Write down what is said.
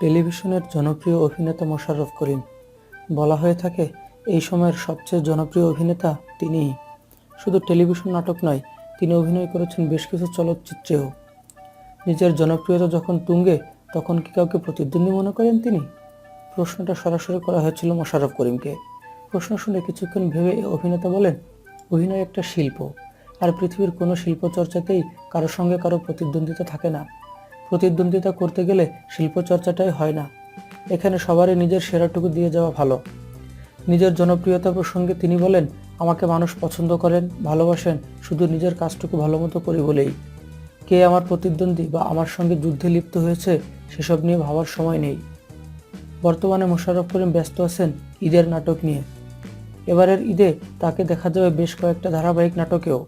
টেলিভিশনের জনপ্রিয় অভিনেতা মোশাররফ করিম। বলা হয়ে থাকে, এই সময়ের সবচেয়ে জনপ্রিয় অভিনেতা তিনিই শুধু টেলিভিশন নাটক নয়, তিনি অভিনয় করেছেন বেশ কিছু চলচ্চিত্রেও। নিজের জনপ্রিয়তা যখন তুঙ্গে, তখন কি কাউকে প্রতিদ্বন্দ্বী মনে করেন তিনি? প্রশ্নটা সরাসরি করা হয়েছিল মোশাররফ করিমকে। প্রশ্ন শুনে কিছুক্ষণ ভেবে অভিনেতা বলেন, অভিনয় একটা শিল্প, আর পৃথিবীর কোনো শিল্প চর্চাতেই কারোর সঙ্গে কারও প্রতিদ্বন্দ্বিতা থাকে না। প্রতিদ্বন্দ্বিতা করতে গেলে শিল্প চর্চাটাই হয় না। এখানে সবারই নিজের সেরাটুকু দিয়ে যাওয়া ভালো। নিজের জনপ্রিয়তা প্রসঙ্গে তিনি বলেন, আমাকে মানুষ পছন্দ করেন, ভালোবাসেন, শুধু নিজের কাজটুকু ভালো মতো করি বলেই। কে আমার প্রতিদ্বন্দ্বী বা আমার সঙ্গে যুদ্ধে লিপ্ত হয়েছে, সেসব নিয়ে ভাবার সময় নেই। বর্তমানে মোশাররফ করিম ব্যস্ত আছেন ঈদের নাটক নিয়ে। এবারের ঈদে তাকে দেখা যাবে বেশ কয়েকটা ধারাবাহিক নাটকেও।